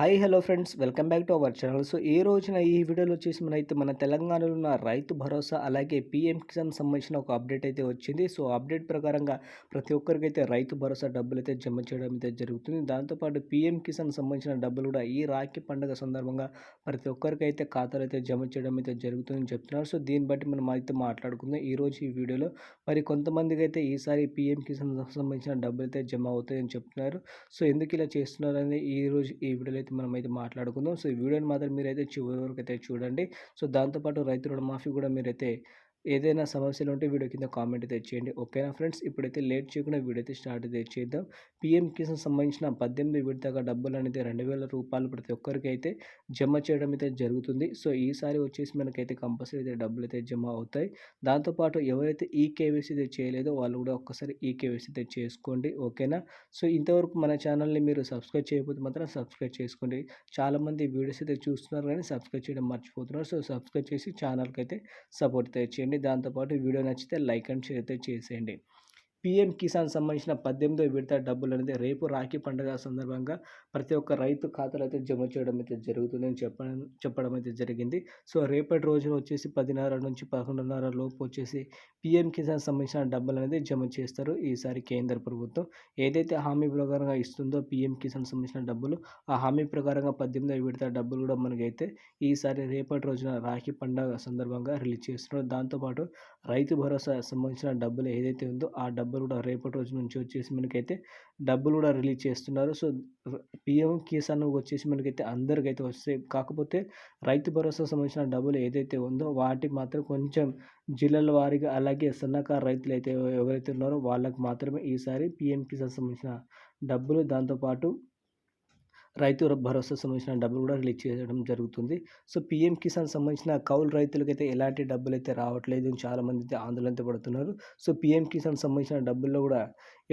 Hi hello friends welcome back to our channel so ఈ రోజున ఈ వీడియోలో వచ్చేసి మనైతే మన తెలంగాణలో ఉన్న రైతు భరోసా అలాగే పీఎం కిసాన్ సంబంధించిన ఒక అప్డేట్ అయితే వచ్చింది. సో అప్డేట్ ప్రకారంగా ప్రతి ఒక్కరికైతే రైతు భరోసా డబ్బులు అయితే జమ చేయడం అయితే జరుగుతుంది. దాంతోపాటు పీఎం కిసాన్ సంబంధించిన డబ్బులు కూడా ఈ రాఖీ పండుగ సందర్భంగా ప్రతి ఒక్కరికైతే ఖాతాలు అయితే జమ చేయడం అయితే జరుగుతుందని చెప్తున్నారు. సో దీన్ని బట్టి మనం అయితే మాట్లాడుకుందాం ఈ రోజు ఈ వీడియోలో. మరి కొంతమందికి అయితే ఈసారి పీఎం కిసాన్ సంబంధించిన డబ్బులు అయితే జమ అవుతాయని చెప్తున్నారు. సో ఎందుకు ఇలా చేస్తున్నారని ఈ రోజు ఈ వీడియోలో అయితే మనం అయితే మాట్లాడుకుందాం. సో ఈ వీడియోని మాత్రం మీరైతే చివరి వరకు అయితే చూడండి. సో దాంతోపాటు రైతు రుణమాఫీ కూడా మీరైతే ఏదైనా సమస్యలు ఉంటే వీడియో కింద కామెంట్ అయితే చేయండి ఓకేనా ఫ్రెండ్స్? ఇప్పుడైతే లేట్ చేయకుండా వీడియో అయితే స్టార్ట్ అయితే చేద్దాం. పిఎం కిసాన్ సంబంధించిన పద్దెనిమిది విడతగా డబ్బులు అనేది రెండు వేల రూపాయలు ప్రతి ఒక్కరికి అయితే జమ చేయడం అయితే జరుగుతుంది. సో ఈసారి వచ్చేసి మనకైతే కంపల్సరీ అయితే డబ్బులు అయితే జమ అవుతాయి. దాంతోపాటు ఎవరైతే ఈ కేవైసీ అయితే చేయలేదో వాళ్ళు కూడా ఒక్కసారి ఈ కేవైసీ అయితే చేసుకోండి. ఓకేనా? సో ఇంతవరకు మన ఛానల్ని మీరు సబ్స్క్రైబ్ చేయకపోతే మాత్రం సబ్స్క్రైబ్ చేసుకోండి. చాలామంది వీడియోస్ అయితే చూస్తున్నారు కానీ సబ్స్క్రైబ్ చేయడం మర్చిపోతున్నారు. సో సబ్స్క్రైబ్ చేసి ఛానల్కి అయితే సపోర్ట్ అయితే చేయండి. దాంతోపాటు వీడియో నచ్చితే లైక్ అండ్ షేర్ అయితే చేసేయండి. పీఎం కిసాన్ సంబంధించిన పద్దెనిమిదో విడత డబ్బులు అనేది రేపు రాఖీ పండుగ సందర్భంగా ప్రతి ఒక్క రైతు ఖాతాలు అయితే జమ చేయడం అయితే జరుగుతుందని చెప్పడం చెప్పడం అయితే జరిగింది. సో రేపటి రోజున వచ్చేసి పదిన్నర నుంచి పదకొండున్నర లోపు వచ్చేసి పీఎం కిసాన్ సంబంధించిన డబ్బులు అనేది జమ చేస్తారు ఈసారి కేంద్ర ప్రభుత్వం. ఏదైతే హామీ ప్రకారంగా ఇస్తుందో పీఎం కిసాన్ సంబంధించిన డబ్బులు ఆ హామీ ప్రకారంగా పద్దెనిమిదో విడత డబ్బులు కూడా మనకైతే ఈసారి రేపటి రోజున రాఖీ పండుగ సందర్భంగా రిలీజ్ చేస్తున్నారు. దాంతోపాటు రైతు భరోసా సంబంధించిన డబ్బులు ఏదైతే ఉందో ఆ డబ్బు డబ్బులు కూడా రేపటి రోజు నుంచి వచ్చేసి మనకైతే డబ్బులు కూడా రిలీజ్ చేస్తున్నారు. సో పిఎం కిసాన్ వచ్చేసి మనకైతే అందరికైతే వస్తాయి కాకపోతే రైతు భరోసా సంబంధించిన డబ్బులు ఏదైతే ఉందో వాటి మాత్రం కొంచెం జిల్లాల వారీగా అలాగే సన్నకారు రైతులు అయితే ఎవరైతే ఉన్నారో వాళ్ళకి మాత్రమే ఈసారి పిఎం కిసాన్ సంబంధించిన డబ్బులు దాంతోపాటు రైతు భరోసా సంబంధించిన డబ్బులు కూడా రిలీజ్ చేయడం జరుగుతుంది. సో పీఎం కిసాన్ సంబంధించిన కౌలు రైతులకైతే ఎలాంటి డబ్బులు అయితే రావట్లేదు చాలామంది అయితే ఆందోళన పడుతున్నారు. సో పీఎం కిసాన్ సంబంధించిన డబ్బుల్లో కూడా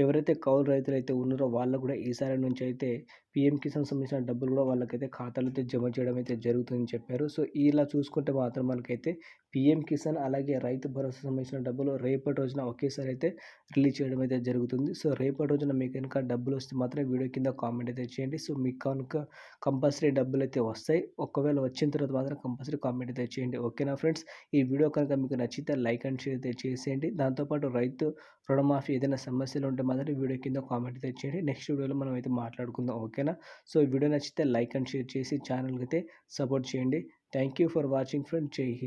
ఎవరైతే కౌలు రైతులు అయితే ఉన్నారో వాళ్ళకు కూడా ఈసారి నుంచి అయితే పీఎం కిసాన్ సంబంధించిన డబ్బులు కూడా వాళ్ళకైతే ఖాతాలు జమ చేయడం అయితే జరుగుతుందని చెప్పారు. సో ఇలా చూసుకుంటే మాత్రం మనకైతే పీఎం కిసాన్ అలాగే రైతు భరోసా సంబంధించిన డబ్బులు రేపటి రోజున ఒకేసారి అయితే రిలీజ్ చేయడం అయితే జరుగుతుంది. సో రేపటి రోజున మీకు కనుక డబ్బులు వస్తే మాత్రం వీడియో కింద కామెంట్ అయితే చేయండి. సో మీకు కనుక కంపల్సరీ డబ్బులు అయితే వస్తాయి. ఒకవేళ వచ్చిన తర్వాత మాత్రం కంపల్సరీ కామెంట్ అయితే చేయండి. ఓకేనా ఫ్రెండ్స్? ఈ వీడియో కనుక మీకు నచ్చితే లైక్ అండ్ షేర్ అయితే చేసేయండి. దాంతోపాటు రైతు రుణమాఫీ ఏదైనా సమస్యలు ఉంటే మాత్రం వీడియో కింద కామెంట్ అయితే చేయండి. నెక్స్ట్ వీడియోలో మనం అయితే మాట్లాడుకుందాం. ఓకేనా? సో ఈ వీడియో నచ్చితే లైక్ అండ్ షేర్ చేసి ఛానల్కి అయితే సపోర్ట్ చేయండి. Thank you for watching friend Jai Hind.